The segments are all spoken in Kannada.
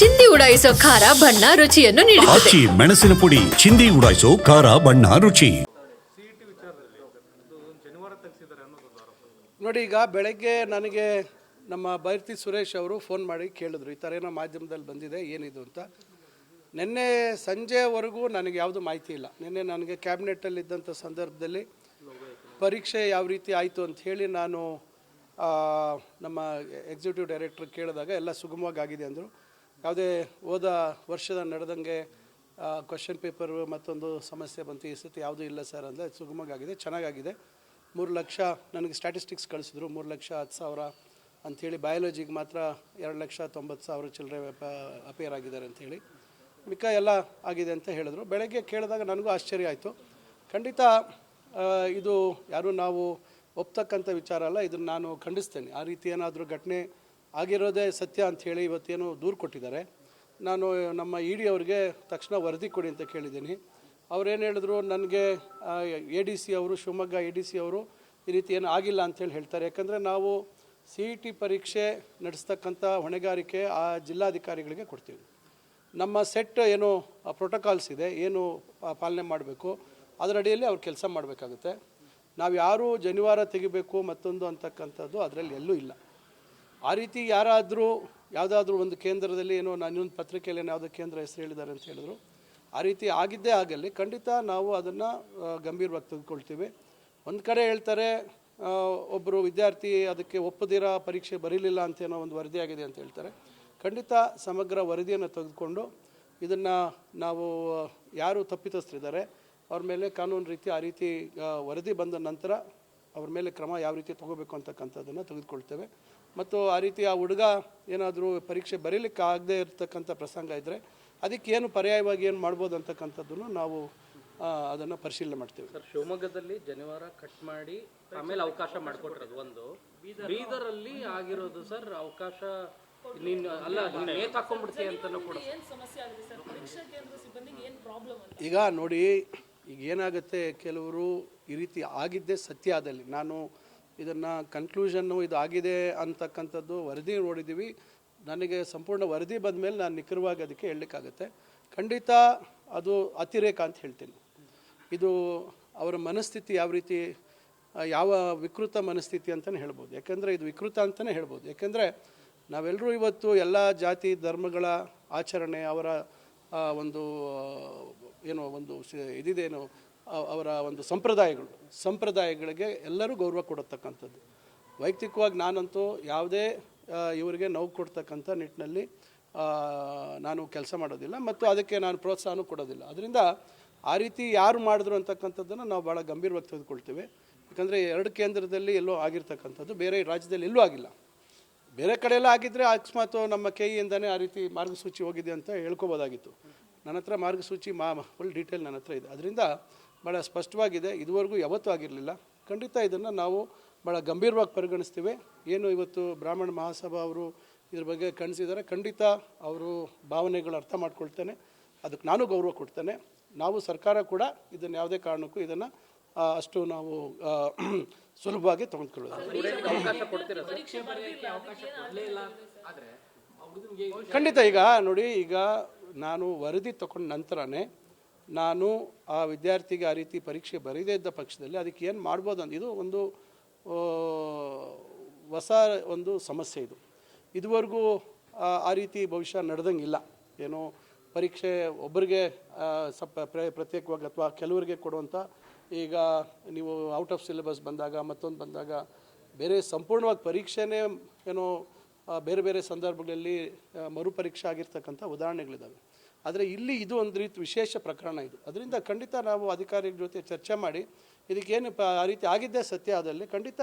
ಚಿಂದಿ ಉಡಾಯಿಸೋ ಖಾರ ಬಣ್ಣ ರುಚಿಯನ್ನು ನೀಡುತ್ತದೆ. ಆಚಿ ಮೆಣಸಿನ ಪುಡಿ ಚಿಂದಿ ಉಡಾಯಿಸೋ ಖಾರ ಬಣ್ಣ ರುಚಿ. ನೋಡಿ ಈಗ ಬೆಳಗ್ಗೆ ನನಗೆ ನಮ್ಮ ಬೈರ್ತಿ ಸುರೇಶ್ ಅವರು ಫೋನ್ ಮಾಡಿ ಕೇಳಿದ್ರು. ಈ ಥರ ಏನೋ ಮಾಧ್ಯಮದಲ್ಲಿ ಬಂದಿದೆ ಏನಿದು ಅಂತ. ನಿನ್ನೆ ಸಂಜೆವರೆಗೂ ನನಗೆ ಯಾವುದು ಮಾಹಿತಿ ಇಲ್ಲ. ನಿನ್ನೆ ನನಗೆ ಕ್ಯಾಬಿನೆಟ್ಟಲ್ಲಿದ್ದಂಥ ಸಂದರ್ಭದಲ್ಲಿ ಪರೀಕ್ಷೆ ಯಾವ ರೀತಿ ಆಯಿತು ಅಂತ ಹೇಳಿ ನಾನು ಆ, ನಮ್ಮ ಎಕ್ಸಿಕ್ಯೂಟಿವ್ ಡೈರೆಕ್ಟ್ರ್ ಕೇಳಿದಾಗ ಎಲ್ಲ ಸುಗಮವಾಗಿ ಆಗಿದೆ ಅಂದರು. ಯಾವುದೇ ಹೋದ ವರ್ಷದ ನಡೆದಂಗೆ ಕ್ವಶನ್ ಪೇಪರ್ ಮತ್ತೊಂದು ಸಮಸ್ಯೆ ಬಂತು. ಈ ಸತಿ ಯಾವುದೂ ಇಲ್ಲ ಸರ್ ಅಂದರೆ ಸುಗಮವಾಗಿದೆ, ಚೆನ್ನಾಗಾಗಿದೆ. ಮೂರು ಲಕ್ಷ ನನಗೆ ಸ್ಟ್ಯಾಟಿಸ್ಟಿಕ್ಸ್ ಕಳಿಸಿದ್ರು. ಮೂರು ಲಕ್ಷ ಹತ್ತು ಸಾವಿರ ಅಂಥೇಳಿ ಬಯಾಲಜಿಗೆ ಮಾತ್ರ ಎರಡು ಲಕ್ಷ ತೊಂಬತ್ತು ಸಾವಿರ ಚಿಲ್ಲರೆ ಅಪೇರ್ ಆಗಿದ್ದಾರೆ ಅಂಥೇಳಿ. ಮಿಕ್ಕ ಎಲ್ಲ ಆಗಿದೆ ಅಂತ ಹೇಳಿದ್ರು. ಬೆಳಗ್ಗೆ ಕೇಳಿದಾಗ ನನಗೂ ಆಶ್ಚರ್ಯ ಆಯಿತು. ಖಂಡಿತ ಇದು ಯಾರು ನಾವು ಒಪ್ತಕ್ಕಂಥ ವಿಚಾರ ಅಲ್ಲ. ಇದನ್ನು ನಾನು ಖಂಡಿಸ್ತೇನೆ. ಆ ರೀತಿ ಏನಾದರೂ ಘಟನೆ ಆಗಿರೋದೇ ಸತ್ಯ ಅಂಥೇಳಿ ಇವತ್ತೇನು ದೂರು ಕೊಟ್ಟಿದ್ದಾರೆ. ನಾನು ನಮ್ಮ ಇ ಡಿ ಅವ್ರಿಗೆ ತಕ್ಷಣ ವರದಿ ಕೊಡಿ ಅಂತ ಕೇಳಿದ್ದೀನಿ. ಅವ್ರೇನು ಹೇಳಿದ್ರು, ನನಗೆ ಎ ಡಿ ಸಿ ಅವರು, ಶಿವಮೊಗ್ಗ ಎ ಡಿ ಸಿ ಅವರು ಈ ರೀತಿ ಏನು ಆಗಿಲ್ಲ ಅಂತೇಳಿ ಹೇಳ್ತಾರೆ. ಯಾಕಂದರೆ ನಾವು ಸಿ ಇ ಟಿ ಪರೀಕ್ಷೆ ನಡೆಸ್ತಕ್ಕಂಥ ಹೊಣೆಗಾರಿಕೆ ಆ ಜಿಲ್ಲಾಧಿಕಾರಿಗಳಿಗೆ ಕೊಡ್ತೀವಿ. ನಮ್ಮ ಸೆಟ್ ಏನು ಪ್ರೋಟೋಕಾಲ್ಸ್ ಇದೆ, ಏನು ಪಾಲನೆ ಮಾಡಬೇಕು, ಅದರ ಅಡಿಯಲ್ಲಿ ಅವ್ರು ಕೆಲಸ ಮಾಡಬೇಕಾಗುತ್ತೆ. ನಾವು ಯಾರು ಜನಿವಾರ ತೆಗಿಬೇಕು ಮತ್ತೊಂದು ಅಂತಕ್ಕಂಥದ್ದು ಅದರಲ್ಲಿ ಎಲ್ಲೂ ಇಲ್ಲ. ಆ ರೀತಿ ಯಾರಾದರೂ ಯಾವುದಾದ್ರೂ ಒಂದು ಕೇಂದ್ರದಲ್ಲಿ ಏನೋ ನಾನು ಇನ್ನೊಂದು ಪತ್ರಿಕೆಯಲ್ಲಿ ಯಾವುದೋ ಕೇಂದ್ರ ಹೆಸರು ಹೇಳಿದ್ದಾರೆ ಅಂತ ಹೇಳಿದ್ರು, ಆ ರೀತಿ ಆಗಿದ್ದೇ ಆಗಲಿ ಖಂಡಿತ ನಾವು ಅದನ್ನು ಗಂಭೀರವಾಗಿ ತೆಗೆದುಕೊಳ್ತೀವಿ ಒಂದು ಕಡೆ ಹೇಳ್ತಾರೆ ಒಬ್ಬರು ವಿದ್ಯಾರ್ಥಿ ಅದಕ್ಕೆ ಒಪ್ಪದಿರ ಪರೀಕ್ಷೆ ಬರೀಲಿಲ್ಲ ಅಂತೇನೋ ಒಂದು ವರದಿ ಆಗಿದೆ ಅಂತ ಹೇಳ್ತಾರೆ. ಖಂಡಿತ ಸಮಗ್ರ ವರದಿಯನ್ನು ತೆಗೆದುಕೊಂಡು ಇದನ್ನು ನಾವು ಯಾರು ತಪ್ಪಿತಸ್ಥರಿದ್ದಾರೆ, ಅವ್ರ ಮೇಲೆ ಕಾನೂನು ರೀತಿ ಆ ರೀತಿ ವರದಿ ಬಂದ ನಂತರ ಅವ್ರ ಮೇಲೆ ಕ್ರಮ ಯಾವ ರೀತಿ ತಗೋಬೇಕು ಅಂತಕ್ಕಂಥದ್ದನ್ನು ತೆಗೆದುಕೊಳ್ತೇವೆ. ಮತ್ತು ಆ ರೀತಿ ಆ ಹುಡುಗ ಏನಾದರೂ ಪರೀಕ್ಷೆ ಬರೀಲಿಕ್ಕೆ ಆಗದೆ ಇರತಕ್ಕಂಥ ಪ್ರಸಂಗ ಇದ್ದರೆ ಅದಕ್ಕೆ ಏನು ಪರ್ಯಾಯವಾಗಿ ಏನು ಮಾಡ್ಬೋದು ಅಂತಕ್ಕಂಥದ್ದನ್ನು ನಾವು ಅದನ್ನು ಪರಿಶೀಲನೆ ಮಾಡ್ತೇವೆ. ಸರ್ ಶಿವಮೊಗ್ಗದಲ್ಲಿ ಜನಿವಾರ ಕಟ್ ಮಾಡಿ ಆಮೇಲೆ ಅವಕಾಶ ಮಾಡಿಕೊಟ್ಟಿರೋದು ಒಂದು. ಬೀದರಲ್ಲಿ ಆಗಿರೋದು ಸರ್ ಅವಕಾಶ ನೀನು ಅಲ್ಲ ನೇತ್ ಹಾಕೊಂಡ್ಬಿಡ್ತೀಯ ಅಂತಲೂ ಕೂಡ. ಈಗ ನೋಡಿ ಈಗ ಏನಾಗುತ್ತೆ ಕೆಲವರು ಈ ರೀತಿ ಆಗಿದ್ದೇ ಸತ್ಯ ಆದಲ್ಲಿ. ನಾನು ಇದನ್ನು ಕನ್ಕ್ಲೂಷನ್ನು ಇದು ಆಗಿದೆ ಅಂತಕ್ಕಂಥದ್ದು ವರದಿ ನೋಡಿದ್ದೀವಿ ನನಗೆ ಸಂಪೂರ್ಣ ವರದಿ ಬಂದ ಮೇಲೆ ನಾನು ನಿಖರವಾಗಿ ಅದಕ್ಕೆ ಹೇಳಲಿಕ್ಕಾಗತ್ತೆ. ಖಂಡಿತ ಅದು ಅತಿರೇಕ ಅಂತ ಹೇಳ್ತೀನಿ. ಇದು ಅವರ ಮನಸ್ಥಿತಿ ಯಾವ ರೀತಿ, ಯಾವ ವಿಕೃತ ಮನಸ್ಥಿತಿ ಅಂತಲೇ ಹೇಳ್ಬೋದು. ಯಾಕೆಂದರೆ ಇದು ವಿಕೃತ ಅಂತಲೇ ಹೇಳ್ಬೋದು. ಯಾಕೆಂದರೆ ನಾವೆಲ್ಲರೂ ಇವತ್ತು ಎಲ್ಲ ಜಾತಿ, ಧರ್ಮಗಳ ಆಚರಣೆ ಅವರ ಒಂದು ಏನು ಒಂದು ಇದಿದೇನು ಅವರ ಒಂದು ಸಂಪ್ರದಾಯಗಳು. ಸಂಪ್ರದಾಯಗಳಿಗೆ ಎಲ್ಲರೂ ಗೌರವ ಕೊಡತಕ್ಕಂಥದ್ದು. ವೈಯಕ್ತಿಕವಾಗಿ ನಾನಂತೂ ಯಾವುದೇ ಇವರಿಗೆ ನೋವು ಕೊಡ್ತಕ್ಕಂಥ ನಿಟ್ಟಿನಲ್ಲಿ ನಾನು ಕೆಲಸ ಮಾಡೋದಿಲ್ಲ ಮತ್ತು ಅದಕ್ಕೆ ನಾನು ಪ್ರೋತ್ಸಾಹನೂ ಕೊಡೋದಿಲ್ಲ. ಅದರಿಂದ ಆ ರೀತಿ ಯಾರು ಮಾಡಿದ್ರು ಅಂತಕ್ಕಂಥದ್ದನ್ನು ನಾವು ಭಾಳ ಗಂಭೀರವಾಗಿ ತೆಗೆದುಕೊಳ್ತೇವೆ. ಯಾಕಂದರೆ ಎರಡು ಕೇಂದ್ರದಲ್ಲಿ ಎಲ್ಲೋ ಆಗಿರ್ತಕ್ಕಂಥದ್ದು, ಬೇರೆ ರಾಜ್ಯದಲ್ಲಿ ಎಲ್ಲೂ ಆಗಿಲ್ಲ. ಬೇರೆ ಕಡೆ ಎಲ್ಲ ಆಗಿದ್ದರೆ ಅಕಸ್ಮಾತ್ ನಮ್ಮ ಕೆ ಆ ರೀತಿ ಮಾರ್ಗಸೂಚಿ ಹೋಗಿದೆ ಅಂತ ಹೇಳ್ಕೊಬೋದಾಗಿತ್ತು. ನನ್ನ ಹತ್ರ ಮಾರ್ಗಸೂಚಿ ಮಾ ಫುಲ್ ಡೀಟೇಲ್ ನನ್ನ ಹತ್ರ ಇದೆ. ಅದರಿಂದ ಭಾಳ ಸ್ಪಷ್ಟವಾಗಿದೆ. ಇದುವರೆಗೂ ಯಾವತ್ತೂ ಆಗಿರಲಿಲ್ಲ. ಖಂಡಿತ ಇದನ್ನು ನಾವು ಭಾಳ ಗಂಭೀರವಾಗಿ ಪರಿಗಣಿಸ್ತೀವಿ. ಏನು ಇವತ್ತು ಬ್ರಾಹ್ಮಣ ಮಹಾಸಭಾ ಅವರು ಇದ್ರ ಬಗ್ಗೆ ಕಣಿಸಿದ್ದಾರೆ ಖಂಡಿತ ಅವರು ಭಾವನೆಗಳು ಅರ್ಥ ಮಾಡ್ಕೊಳ್ತೇನೆ. ಅದಕ್ಕೆ ನಾನು ಗೌರವ ಕೊಡ್ತೇನೆ. ನಾವು ಸರ್ಕಾರ ಕೂಡ ಇದನ್ನು ಯಾವುದೇ ಕಾರಣಕ್ಕೂ ಇದನ್ನು ಅಷ್ಟು ನಾವು ಸುಲಭವಾಗಿ ತಗೊಂಡ್ಕೊಳ್ಳೋದು ಖಂಡಿತ ಈಗ ನೋಡಿ, ಈಗ ನಾನು ವರದಿ ತಗೊಂಡ ನಂತರನೇ ನಾನು ಆ ವಿದ್ಯಾರ್ಥಿಗೆ ಆ ರೀತಿ ಪರೀಕ್ಷೆ ಬರೀದೇ ಇದ್ದ ಪಕ್ಷದಲ್ಲಿ ಅದಕ್ಕೆ ಏನು ಮಾಡ್ಬೋದು ಅಂತ ಇದು ಒಂದು ಹೊಸ ಒಂದು ಸಮಸ್ಯೆ ಇದು. ಇದುವರೆಗೂ, ಆ ರೀತಿ ಭವಿಷ್ಯ ನಡೆದಂಗಿಲ್ಲ. ಏನು ಪರೀಕ್ಷೆ ಒಬ್ಬರಿಗೆ ಸಪ ಪ್ರತ್ಯೇಕವಾಗಿ ಅಥವಾ ಕೆಲವರಿಗೆ ಕೊಡುವಂಥ ಈಗ ನೀವು ಔಟ್ ಆಫ್ ಸಿಲೆಬಸ್ ಬಂದಾಗ, ಮತ್ತೊಂದು ಬಂದಾಗ, ಬೇರೆ ಸಂಪೂರ್ಣವಾಗಿ ಪರೀಕ್ಷೆನೇ ಏನೋ ಬೇರೆ ಬೇರೆ ಸಂದರ್ಭಗಳಲ್ಲಿ ಮರುಪರೀಕ್ಷೆ ಆಗಿರ್ತಕ್ಕಂಥ ಉದಾಹರಣೆಗಳಿದ್ದಾವೆ ಆದರೆ ಇಲ್ಲಿ ಇದು ಒಂದು ರೀತಿ ವಿಶೇಷ ಪ್ರಕರಣ ಇದು. ಅದರಿಂದ ಖಂಡಿತ ನಾವು ಅಧಿಕಾರಿಗಳ ಜೊತೆ ಚರ್ಚೆ ಮಾಡಿ ಇದಕ್ಕೇನು ಪ ಆ ರೀತಿ ಆಗಿದ್ದೇ ಸತ್ಯ ಅದರಲ್ಲಿ ಖಂಡಿತ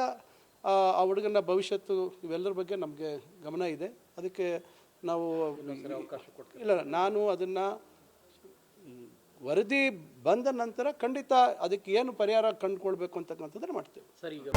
ಆ ಹುಡುಗನ ಭವಿಷ್ಯತ್ತು ಇವೆಲ್ಲರ ಬಗ್ಗೆ ನಮಗೆ ಗಮನ ಇದೆ. ಅದಕ್ಕೆ ನಾವು ಇಲ್ಲ ನಾನು ಅದನ್ನು ವರದಿ ಬಂದ ನಂತರ ಖಂಡಿತ ಅದಕ್ಕೆ ಏನು ಪರಿಹಾರ ಕಂಡುಕೊಳ್ಬೇಕು ಅಂತಕ್ಕಂಥದ್ದನ್ನು ಮಾಡ್ತೇವೆ. ಸರಿ ಈಗ